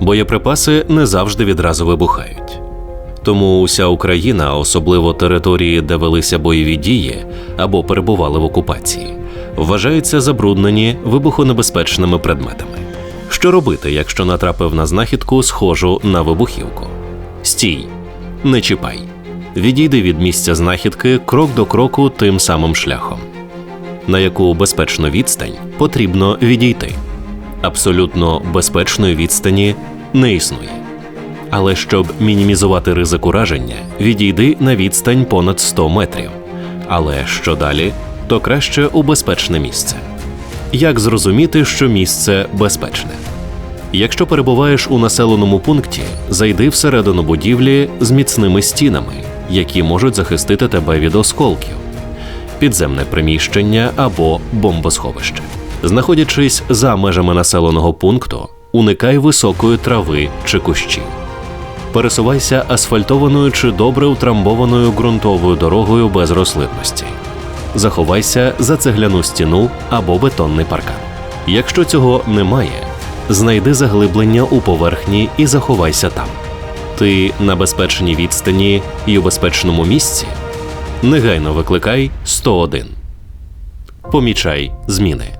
Боєприпаси не завжди відразу вибухають. Тому уся Україна, особливо території, де велися бойові дії або перебували в окупації, вважаються забруднені вибухонебезпечними предметами. Що робити, якщо натрапив на знахідку, схожу на вибухівку? Стій, не чіпай. Відійди від місця знахідки крок до кроку тим самим шляхом. На яку безпечну відстань потрібно відійти. Абсолютно безпечної відстані не існує. Але щоб мінімізувати ризик ураження, відійди на відстань понад 100 метрів. Але що далі, то краще у безпечне місце. Як зрозуміти, що місце безпечне? Якщо перебуваєш у населеному пункті, зайди всередину будівлі з міцними стінами, які можуть захистити тебе від осколків, підземне приміщення або бомбосховище. Знаходячись за межами населеного пункту, уникай високої трави чи кущів. Пересувайся асфальтованою чи добре утрамбованою ґрунтовою дорогою без рослинності. Заховайся за цегляну стіну або бетонний паркан. Якщо цього немає, знайди заглиблення у поверхні і заховайся там. Ти на безпечній відстані і у безпечному місці. Негайно викликай 101. Помічай зміни.